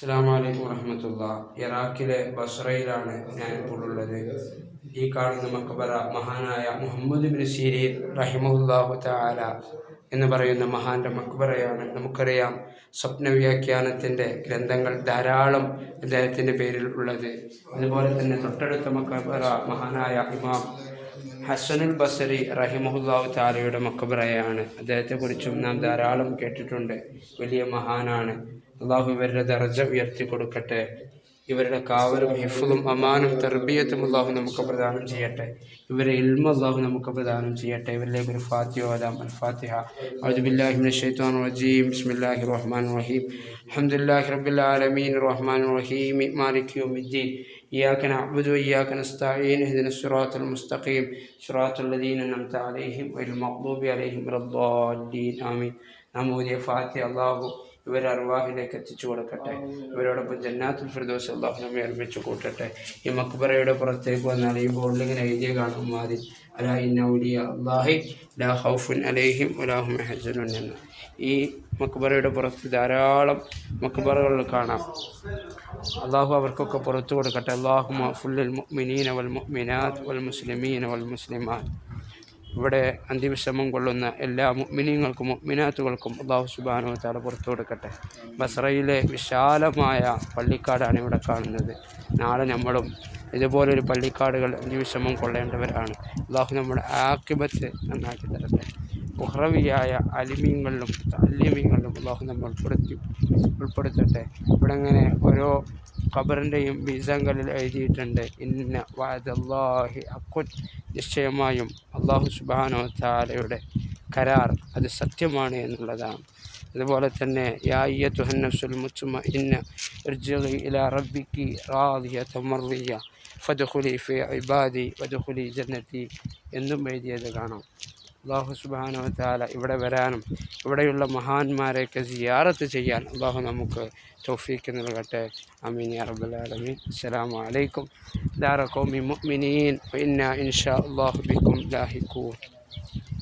അസ്സാം വലൈക്കും വറഹമത്തുള്ള. ഇറാഖിലെ ബസ്രയിലാണ് ഞാനിപ്പോൾ ഉള്ളത്. ഈ കാണുന്ന മക്കബറ മഹാനായ മുഹമ്മദ് ബിൻ സീരീൻ റഹിമുല്ലാഹു താല എന്ന് പറയുന്ന മഹാന്റെ മക്ബറയാണ്. നമുക്കറിയാം സ്വപ്ന വ്യാഖ്യാനത്തിന്റെ ഗ്രന്ഥങ്ങൾ ധാരാളം അദ്ദേഹത്തിന്റെ പേരിൽ ഉള്ളത്. അതുപോലെ തന്നെ തൊട്ടടുത്ത മക്കബറ മഹാനായ ഇമാം ഹസനുൽ ബസരി റഹിമുല്ലാഹു താലയുടെ മക്കബറയാണ് അദ്ദേഹത്തെക്കുറിച്ചും നാം ധാരാളം കേട്ടിട്ടുണ്ട്. വലിയ മഹാനാണ്. അള്ളാഹു ഇവരുടെ ദർജ ഉയർത്തി കൊടുക്കട്ടെ ഇവരുടെ കാവലും ഹിഫുലും അമാനും തെർബിയത്തും അള്ളാഹു നമുക്ക് പ്രദാനം ചെയ്യട്ടെ ഇവരെ ഇൽമ അള്ളാഹു നമുക്ക് പ്രദാനം ചെയ്യട്ടെ ഇവരിലേക്ക് ഒരു ഫാത്തിഹ ഓതാം അൽ ഫാത്തിഹ അഊദു ബില്ലാഹി മിനശ് ശൈത്വാനിർ റജീം ബിസ്മില്ലാഹിർ റഹ്മാനിർ റഹീം അൽഹംദുലില്ലാഹി റബ്ബിൽ ആലമീൻ റഹ്മാനിർ റഹീം മാലിക് യൗമിദ്ദീൻ إياك نعبد وإياك نستعين اهدنا الصراط المستقيم صراط الذين أنعمت عليهم غير المغضوب عليهم ولا الضالين آمين നാം ഓതിയ ഫാത്തി അള്ളാഹു ഇവരെ അർവാഹിലേക്ക് എത്തിച്ചു കൊടുക്കട്ടെ. ഇവരോടൊപ്പം ജന്നാത്തുൽ ഫിർദോസ് അള്ളാഹു നമ്മെ ഒരുമിച്ച് കൂട്ടട്ടെ. ഈ മക്ബറയുടെ പുറത്തേക്ക് വന്നാൽ ഈ ബോർഡിൽ ഇങ്ങനെ എഴുതിയ കാണും മാതി അലാ ഇന്ന ഔലിയ അള്ളാഹി ലാ ഹൗഫുൻ അലൈഹിം മെഹജനുൻ എന്ന് ഈ മക്ബറയുടെ പുറത്ത് ധാരാളം മക്ബറകൾ കാണാം. അള്ളാഹു അവർക്കൊക്കെ പുറത്തു കൊടുക്കട്ടെ. അള്ളാഹു ഫുല്ലുൽ മുഅ്മിനീന വൽ മുഅ്മിനാത്ത് വൽ മുസ്ലിമീന വൽ മുസ്ലിമാത്ത്. ഇവിടെ അന്തിവിഷമം കൊള്ളുന്ന എല്ലാ മിനിങ്ങൾക്കും മുഅ്മിനാത്തുകൾക്കും അള്ളാഹു സുബാനോ താല പുറത്തു കൊടുക്കട്ടെ. ബസ്രയിലെ വിശാലമായ പള്ളിക്കാടാണ് ഇവിടെ കാണുന്നത്. നാളെ നമ്മളും ഇതുപോലൊരു പള്ളിക്കാടുകൾ അന്തിവിശ്രമം കൊള്ളേണ്ടവരാണ്. അള്ളാഹു നമ്മുടെ ആക്കിബത്ത് നന്നാക്കി തരട്ടെ. ഉഹ്റവിയായ അലിമീങ്ങളിലും അല്യമീങ്ങളിലും അള്ളാഹു നമ്മൾ ഉൾപ്പെടുത്തി ഉൾപ്പെടുത്തട്ടെ. ഇവിടെ അങ്ങനെ ഓരോ ഖബറിന്റെയും ബീജങ്ങളിൽ എഴുതിയിട്ടുണ്ട്. ഇന്ന വാദല്ലാഹി അക്കുൻ നിശ്ചയമായും അള്ളാഹു സുബാനോ താലയുടെ കരാർ അത് സത്യമാണ് എന്നുള്ളതാണ്. അതുപോലെ തന്നെ യായ്യ തുഹന്നസുൽ മുത്തുമ ഇന്ന ഇലാ റബ്ബിക്കി റാദിയ തമർദിയ ഫദ്ഖുലി ഫി ഇബാദി വദ്ഖുലി ജന്നത്തി എന്നും എഴുതിയത് കാണാം. അള്ളാഹു സുബാനോ താല ഇവിടെ വരാനും ഇവിടെയുള്ള മഹാന്മാരെയൊക്കെ സിയാറത്ത് ചെയ്യാൻ അള്ളാഹു നമുക്ക് തൗഫീക്ക് നൽകട്ടെ. അമീൻ അറബുലാലമീൻ അസ്സലാമു അലൈക്കും. ദാറ ഖൗമി മുഅ്മിനീൻ ഇന്ന ഇൻഷാ അല്ലാഹു ബിക്കും ലാഹിഖൂൻ